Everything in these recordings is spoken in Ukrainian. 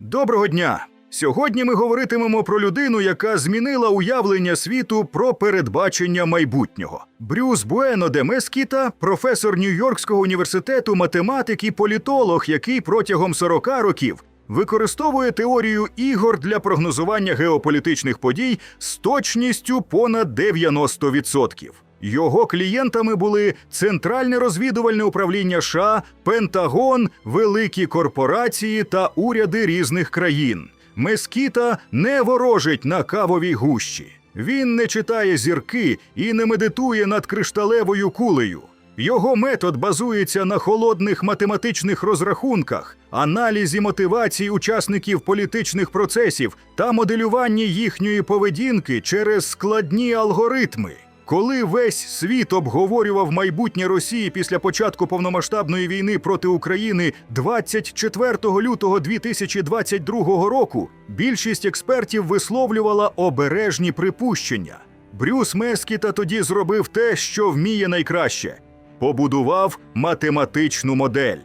Доброго дня! Сьогодні ми говоритимемо про людину, яка змінила уявлення світу про передбачення майбутнього. Брюс Буено де Мескіта, професор Нью-Йоркського університету, математик і політолог, який протягом 40 років використовує теорію ігор для прогнозування геополітичних подій з точністю понад 90%. Його клієнтами були Центральне розвідувальне управління США, Пентагон, великі корпорації та уряди різних країн. Мескіта не ворожить на кавовій гущі. Він не читає зірки і не медитує над кришталевою кулею. Його метод базується на холодних математичних розрахунках, аналізі мотивацій учасників політичних процесів та моделюванні їхньої поведінки через складні алгоритми. Коли весь світ обговорював майбутнє Росії після початку повномасштабної війни проти України 24 лютого 2022 року, більшість експертів висловлювала обережні припущення. Брюс Мескіта тоді зробив те, що вміє найкраще побудував математичну модель.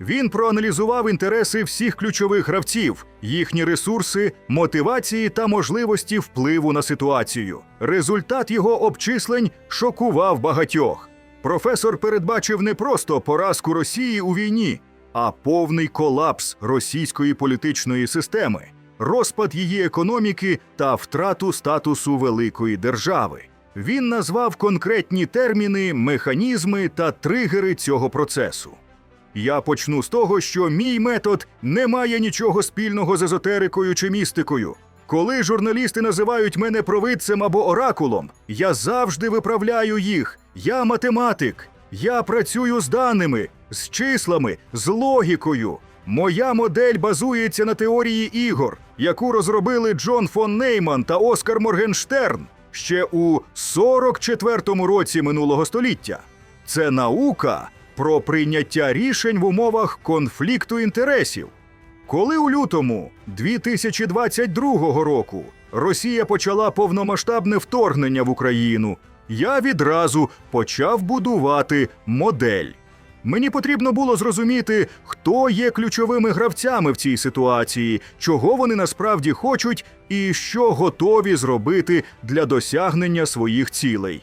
Він проаналізував інтереси всіх ключових гравців, їхні ресурси, мотивації та можливості впливу на ситуацію. Результат його обчислень шокував багатьох. Професор передбачив не просто поразку Росії у війні, а повний колапс російської політичної системи, розпад її економіки та втрату статусу великої держави. Він назвав конкретні терміни, механізми та тригери цього процесу. Я почну з того, що мій метод не має нічого спільного з езотерикою чи містикою. Коли журналісти називають мене провидцем або оракулом, я завжди виправляю їх. Я математик. Я працюю з даними, з числами, з логікою. Моя модель базується на теорії ігор, яку розробили Джон фон Нейман та Оскар Моргенштерн ще у 44-му році минулого століття. Це наука про прийняття рішень в умовах конфлікту інтересів. Коли у лютому 2022 року Росія почала повномасштабне вторгнення в Україну, я відразу почав будувати модель. Мені потрібно було зрозуміти, хто є ключовими гравцями в цій ситуації, чого вони насправді хочуть і що готові зробити для досягнення своїх цілей.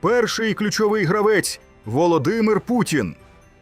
Перший ключовий гравець Володимир Путін.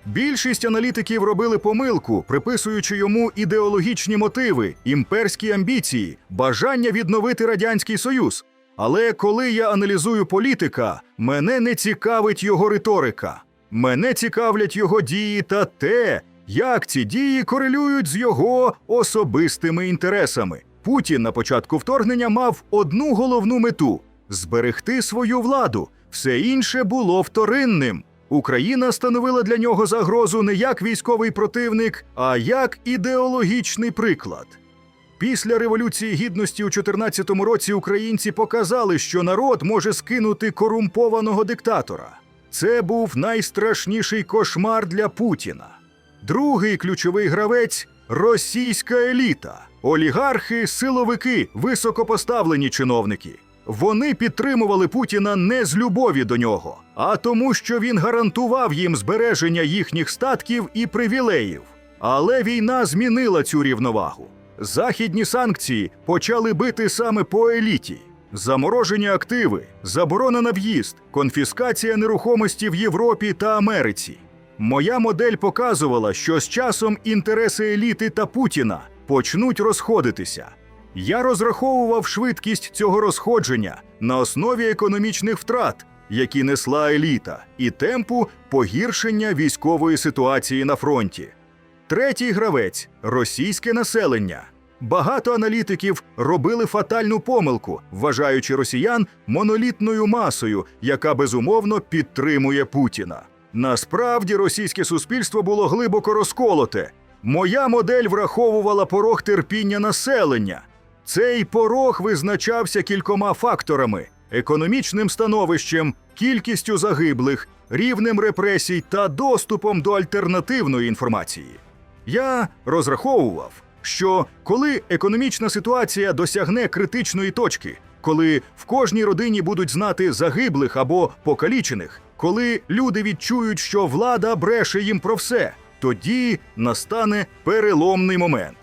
Більшість аналітиків робили помилку, приписуючи йому ідеологічні мотиви, імперські амбіції, бажання відновити радянський союз. Але коли я аналізую політика, мене не цікавить його риторика. Мене цікавлять його дії та те, як ці дії корелюють з його особистими інтересами. Путін на початку вторгнення мав одну головну мету зберегти свою владу. Все інше було вторинним. Україна становила для нього загрозу не як військовий противник, а як ідеологічний приклад. Після Революції Гідності у 2014 році українці показали, що народ може скинути корумпованого диктатора. Це був найстрашніший кошмар для Путіна. Другий ключовий гравець російська еліта, олігархи, силовики, високопоставлені чиновники. Вони підтримували Путіна не з любові до нього, а тому, що він гарантував їм збереження їхніх статків і привілеїв. Але війна змінила цю рівновагу. Західні санкції почали бити саме по еліті. Заморожені активи, заборона на в'їзд, конфіскація нерухомості в Європі та Америці. Моя модель показувала, що з часом інтереси еліти та Путіна почнуть розходитися. Я розраховував швидкість цього розходження на основі економічних втрат, які несла еліта, і темпу погіршення військової ситуації на фронті. Третій гравець російське населення. Багато аналітиків робили фатальну помилку, вважаючи росіян монолітною масою, яка безумовно підтримує Путіна. Насправді російське суспільство було глибоко розколоте. Моя модель враховувала порог терпіння населення. Цей порог визначався кількома факторами: економічним становищем, кількістю загиблих, рівнем репресій та доступом до альтернативної інформації. Я розраховував, що коли економічна ситуація досягне критичної точки, коли в кожній родині будуть знати загиблих або покалічених, коли люди відчують, що влада бреше їм про все, тоді настане переломний момент.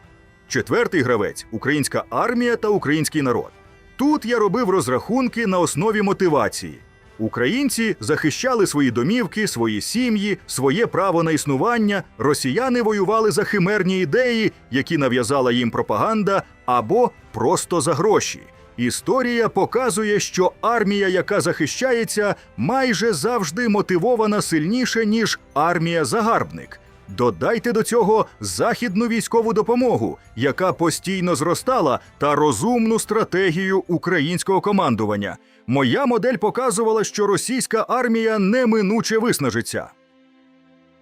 Четвертий гравець українська армія та український народ. Тут я робив розрахунки на основі мотивації. Українці захищали свої домівки, свої сім'ї, своє право на існування. Росіяни воювали за химерні ідеї, які нав'язала їм пропаганда, або просто за гроші. Історія показує, що армія, яка захищається, майже завжди мотивована сильніше, ніж армія-загарбник. Додайте до цього західну військову допомогу, яка постійно зростала, та розумну стратегію українського командування. Моя модель показувала, що російська армія неминуче виснажиться.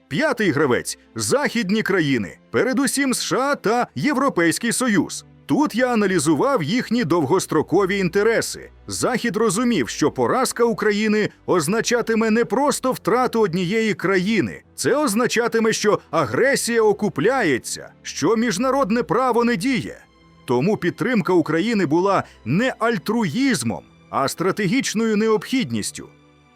П'ятий гравець західні країни, передусім США та Європейський Союз. Тут я аналізував їхні довгострокові інтереси. Захід розумів, що поразка України означатиме не просто втрату однієї країни, це означатиме, що агресія окупляється, що міжнародне право не діє. Тому підтримка України була не альтруїзмом, а стратегічною необхідністю.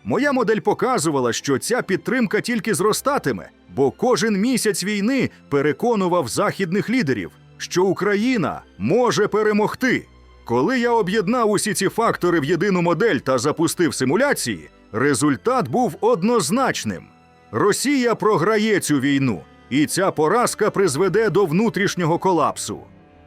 Моя модель показувала, що ця підтримка тільки зростатиме, бо кожен місяць війни переконував західних лідерів, що Україна може перемогти. Коли я об'єднав усі ці фактори в єдину модель та запустив симуляції, результат був однозначним: Росія програє цю війну, і ця поразка призведе до внутрішнього колапсу.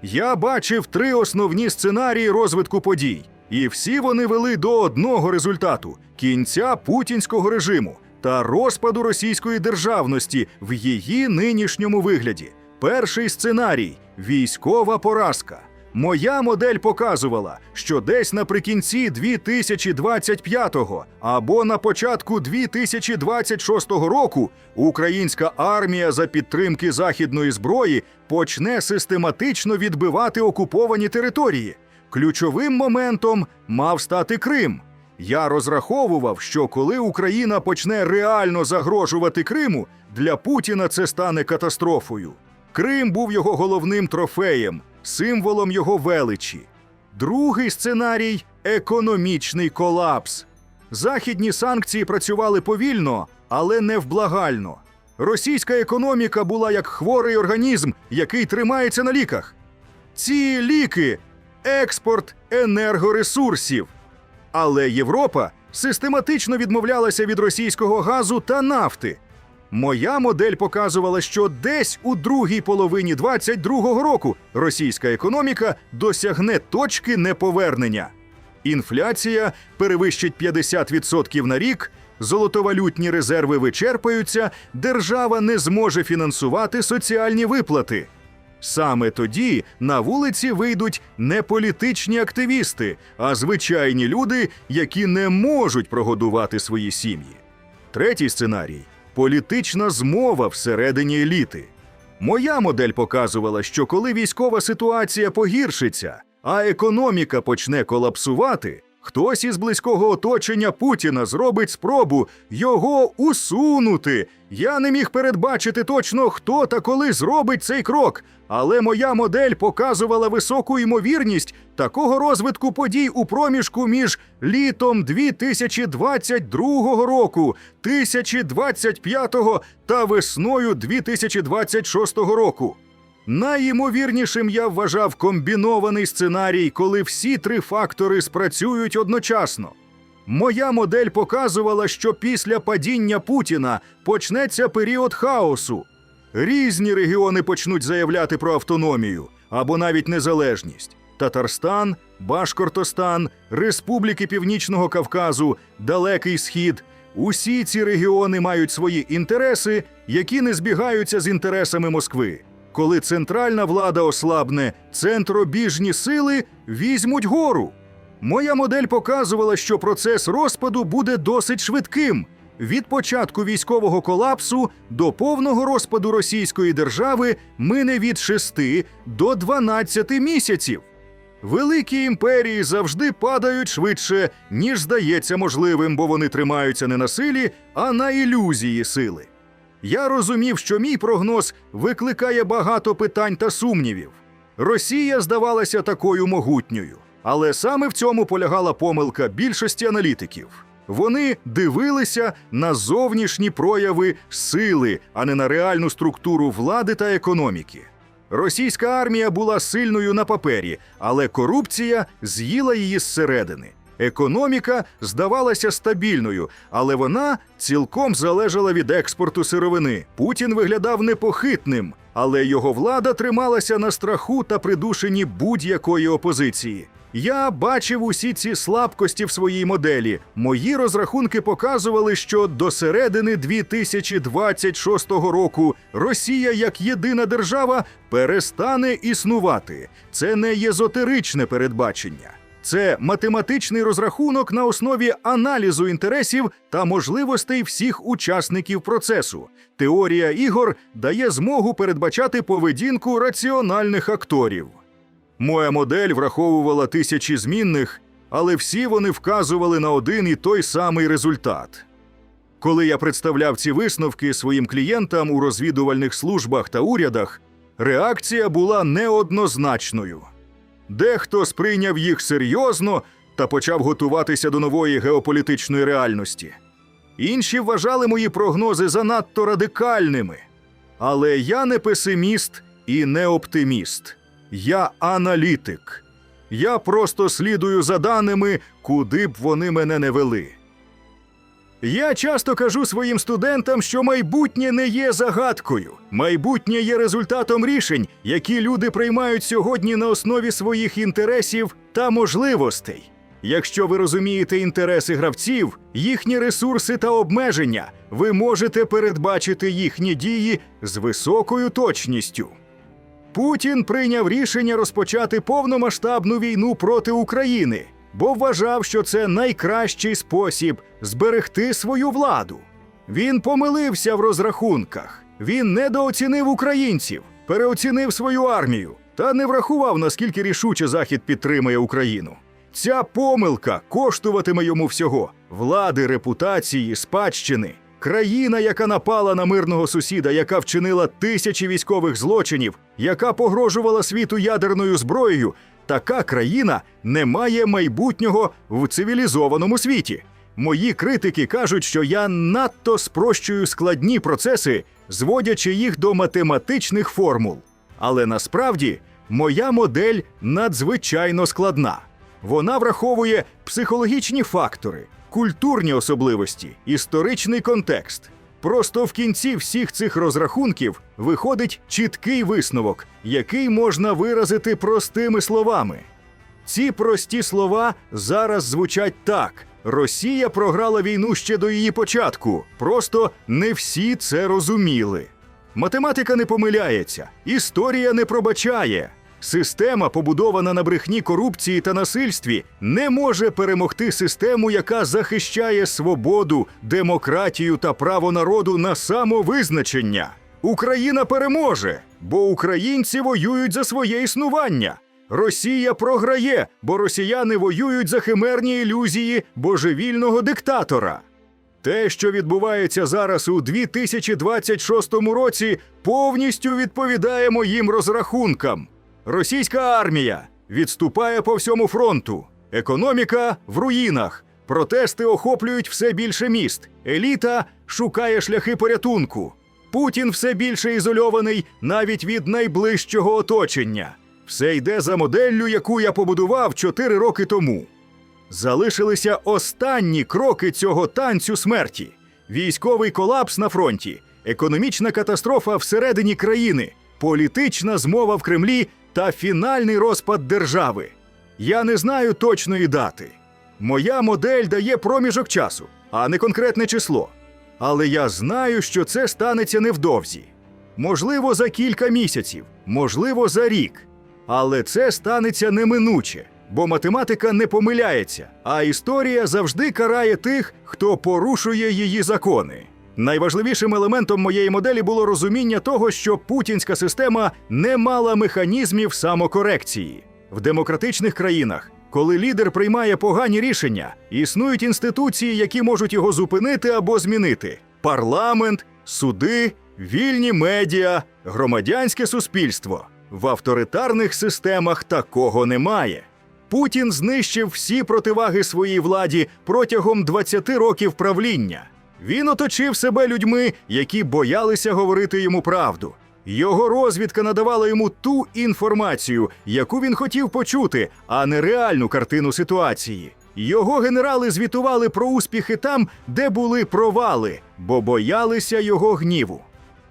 Я бачив три основні сценарії розвитку подій, і всі вони вели до одного результату кінця путінського режиму та розпаду російської державності в її нинішньому вигляді. Перший сценарій військова поразка. Моя модель показувала, що десь наприкінці 2025-го або на початку 2026 року українська армія за підтримки західної зброї почне систематично відбивати окуповані території. Ключовим моментом мав стати Крим. Я розраховував, що коли Україна почне реально загрожувати Криму, для Путіна це стане катастрофою. Крим був його головним трофеєм, символом його величі. Другий сценарій економічний колапс. Західні санкції працювали повільно, але невблагально. Російська економіка була як хворий організм, який тримається на ліках. Ці ліки експорт енергоресурсів. Але Європа систематично відмовлялася від російського газу та нафти. Моя модель показувала, що десь у другій половині 22-го року російська економіка досягне точки неповернення. Інфляція перевищить 50% на рік, золотовалютні резерви вичерпаються, держава не зможе фінансувати соціальні виплати. Саме тоді на вулиці вийдуть не політичні активісти, а звичайні люди, які не можуть прогодувати свої сім'ї. Третій сценарій політична змова всередині еліти. Моя модель показувала, що коли військова ситуація погіршиться, а економіка почне колапсувати, хтось із близького оточення Путіна зробить спробу його усунути. Я не міг передбачити точно, хто та коли зробить цей крок, але моя модель показувала високу ймовірність такого розвитку подій у проміжку між літом 2022 року, 1025 та весною 2026 року. Найімовірнішим я вважав комбінований сценарій, коли всі три фактори спрацюють одночасно. Моя модель показувала, що після падіння Путіна почнеться період хаосу. Різні регіони почнуть заявляти про автономію або навіть незалежність: Татарстан, Башкортостан, Республіки Північного Кавказу, Далекий Схід. Усі ці регіони мають свої інтереси, які не збігаються з інтересами Москви. Коли центральна влада ослабне, центробіжні сили візьмуть гору. Моя модель показувала, що процес розпаду буде досить швидким від початку військового колапсу до повного розпаду Російської держави мине від 6 до 12 місяців. Великі імперії завжди падають швидше, ніж здається можливим, бо вони тримаються не на силі, а на ілюзії сили. Я розумів, що мій прогноз викликає багато питань та сумнівів. Росія здавалася такою могутньою, але саме в цьому полягала помилка більшості аналітиків. Вони дивилися на зовнішні прояви сили, а не на реальну структуру влади та економіки. Російська армія була сильною на папері, але корупція з'їла її зсередини. Економіка здавалася стабільною, але вона цілком залежала від експорту сировини. Путін виглядав непохитним, але його влада трималася на страху та придушенні будь-якої опозиції. Я бачив усі ці слабкості в своїй моделі. Мої розрахунки показували, що до середини 2026 року Росія як єдина держава перестане існувати. Це не єзотеричне передбачення. Це математичний розрахунок на основі аналізу інтересів та можливостей всіх учасників процесу. Теорія ігор дає змогу передбачати поведінку раціональних акторів. Моя модель враховувала тисячі змінних, але всі вони вказували на один і той самий результат. Коли я представляв ці висновки своїм клієнтам у розвідувальних службах та урядах, реакція була неоднозначною. Дехто сприйняв їх серйозно та почав готуватися до нової геополітичної реальності. Інші вважали мої прогнози занадто радикальними. Але я не песиміст і не оптиміст. Я аналітик. Я просто слідую за даними, куди б вони мене не вели. Я часто кажу своїм студентам, що майбутнє не є загадкою. Майбутнє є результатом рішень, які люди приймають сьогодні на основі своїх інтересів та можливостей. Якщо ви розумієте інтереси гравців, їхні ресурси та обмеження, ви можете передбачити їхні дії з високою точністю. Путін прийняв рішення розпочати повномасштабну війну проти України, бо вважав, що це найкращий спосіб зберегти свою владу. Він помилився в розрахунках. Він недооцінив українців, переоцінив свою армію та не врахував, наскільки рішуче Захід підтримує Україну. Ця помилка коштуватиме йому всього влади, репутації, спадщини. Країна, яка напала на мирного сусіда, яка вчинила тисячі військових злочинів, яка погрожувала світу ядерною зброєю, така країна не має майбутнього в цивілізованому світі. Мої критики кажуть, що я надто спрощую складні процеси, зводячи їх до математичних формул. Але насправді моя модель надзвичайно складна. Вона враховує психологічні фактори, культурні особливості, історичний контекст. Просто в кінці всіх цих розрахунків виходить чіткий висновок, який можна виразити простими словами. Ці прості слова зараз звучать так: Росія програла війну ще до її початку. Просто не всі це розуміли. Математика не помиляється, історія не пробачає. Система, побудована на брехні корупції та насильстві, не може перемогти систему, яка захищає свободу, демократію та право народу на самовизначення. Україна переможе, бо українці воюють за своє існування. Росія програє, бо росіяни воюють за химерні ілюзії божевільного диктатора. Те, що відбувається зараз у 2026 році, повністю відповідає моїм розрахункам. Російська армія відступає по всьому фронту, економіка в руїнах, протести охоплюють все більше міст, еліта шукає шляхи порятунку. Путін все більше ізольований навіть від найближчого оточення. Все йде за моделлю, яку я побудував 4 роки тому. Залишилися останні кроки цього танцю смерті: військовий колапс на фронті, економічна катастрофа всередині країни, політична змова в Кремлі та фінальний розпад держави. Я не знаю точної дати. Моя модель дає проміжок часу, а не конкретне число. Але я знаю, що це станеться невдовзі. Можливо, за кілька місяців, можливо, за рік. Але це станеться неминуче, бо математика не помиляється, а історія завжди карає тих, хто порушує її закони. Найважливішим елементом моєї моделі було розуміння того, що путінська система не мала механізмів самокорекції. В демократичних країнах, коли лідер приймає погані рішення, існують інституції, які можуть його зупинити або змінити: парламент, суди, вільні медіа, громадянське суспільство. В авторитарних системах такого немає. Путін знищив всі противаги своїй владі протягом 20 років правління. Він оточив себе людьми, які боялися говорити йому правду. Його розвідка надавала йому ту інформацію, яку він хотів почути, а не реальну картину ситуації. Його генерали звітували про успіхи там, де були провали, бо боялися його гніву.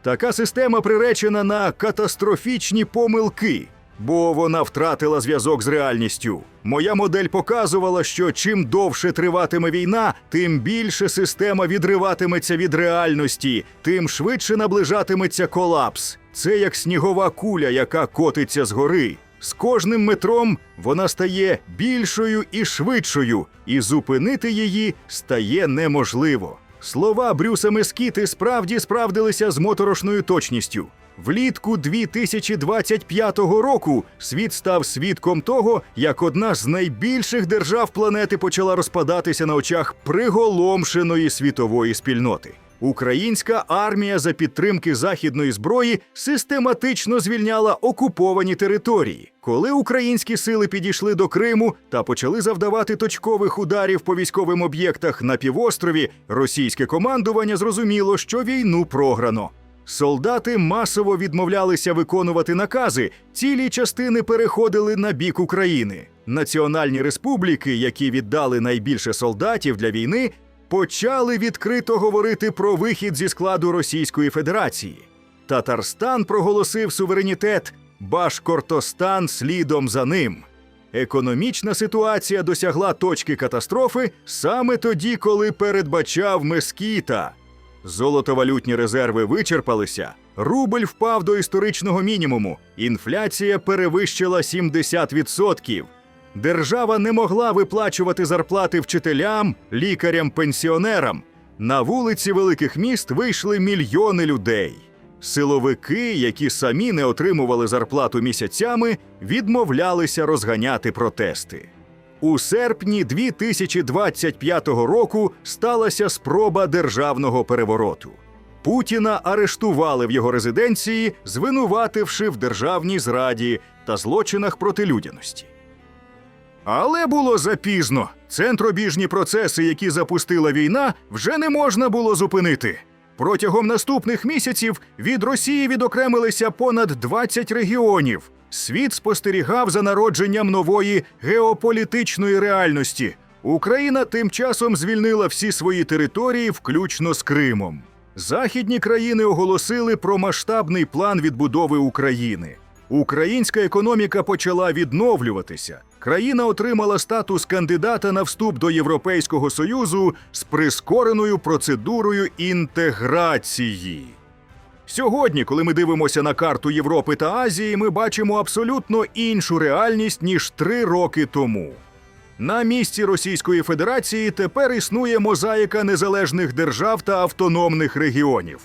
Така система приречена на катастрофічні помилки, бо вона втратила зв'язок з реальністю. Моя модель показувала, що чим довше триватиме війна, тим більше система відриватиметься від реальності, тим швидше наближатиметься колапс. Це як снігова куля, яка котиться з гори. З кожним метром вона стає більшою і швидшою, і зупинити її стає неможливо. Слова Брюса Мескіти справді справдилися з моторошною точністю. Влітку 2025 року світ став свідком того, як одна з найбільших держав планети почала розпадатися на очах приголомшеної світової спільноти. Українська армія за підтримки західної зброї систематично звільняла окуповані території. Коли українські сили підійшли до Криму та почали завдавати точкових ударів по військовим об'єктах на півострові, російське командування зрозуміло, що війну програно. Солдати масово відмовлялися виконувати накази, цілі частини переходили на бік України. Національні республіки, які віддали найбільше солдатів для війни, почали відкрито говорити про вихід зі складу Російської Федерації. Татарстан проголосив суверенітет, Башкортостан слідом за ним. Економічна ситуація досягла точки катастрофи саме тоді, коли передбачав Мескіта. Золотовалютні резерви вичерпалися, рубль впав до історичного мінімуму, інфляція перевищила 70%. Держава не могла виплачувати зарплати вчителям, лікарям, пенсіонерам. На вулиці великих міст вийшли мільйони людей. Силовики, які самі не отримували зарплату місяцями, відмовлялися розганяти протести. У серпні 2025 року сталася спроба державного перевороту. Путіна арештували в його резиденції, звинувативши в державній зраді та злочинах проти людяності. Але було запізно. Центробіжні процеси, які запустила війна, вже не можна було зупинити. Протягом наступних місяців від Росії відокремилися понад 20 регіонів. Світ спостерігав за народженням нової геополітичної реальності. Україна тим часом звільнила всі свої території, включно з Кримом. Західні країни оголосили про масштабний план відбудови України. Українська економіка почала відновлюватися. Країна отримала статус кандидата на вступ до Європейського Союзу з прискореною процедурою інтеграції. Сьогодні, коли ми дивимося на карту Європи та Азії, ми бачимо абсолютно іншу реальність ніж три роки тому. На місці Російської Федерації тепер існує мозаїка незалежних держав та автономних регіонів.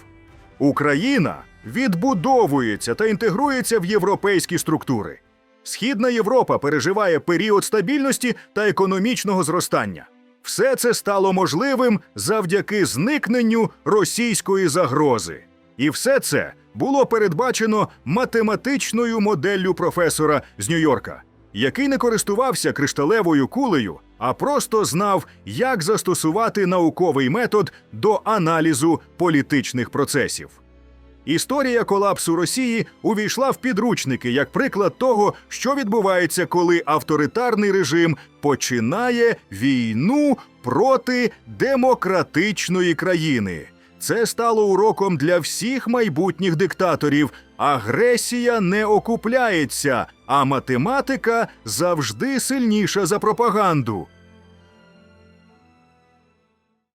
Україна відбудовується та інтегрується в європейські структури. Східна Європа переживає період стабільності та економічного зростання. Все це стало можливим завдяки зникненню російської загрози. І все це було передбачено математичною моделлю професора з Нью-Йорка, який не користувався кришталевою кулею, а просто знав, як застосувати науковий метод до аналізу політичних процесів. Історія колапсу Росії увійшла в підручники як приклад того, що відбувається, коли авторитарний режим починає війну проти демократичної країни. Це стало уроком для всіх майбутніх диктаторів. Агресія не окупляється, а математика завжди сильніша за пропаганду.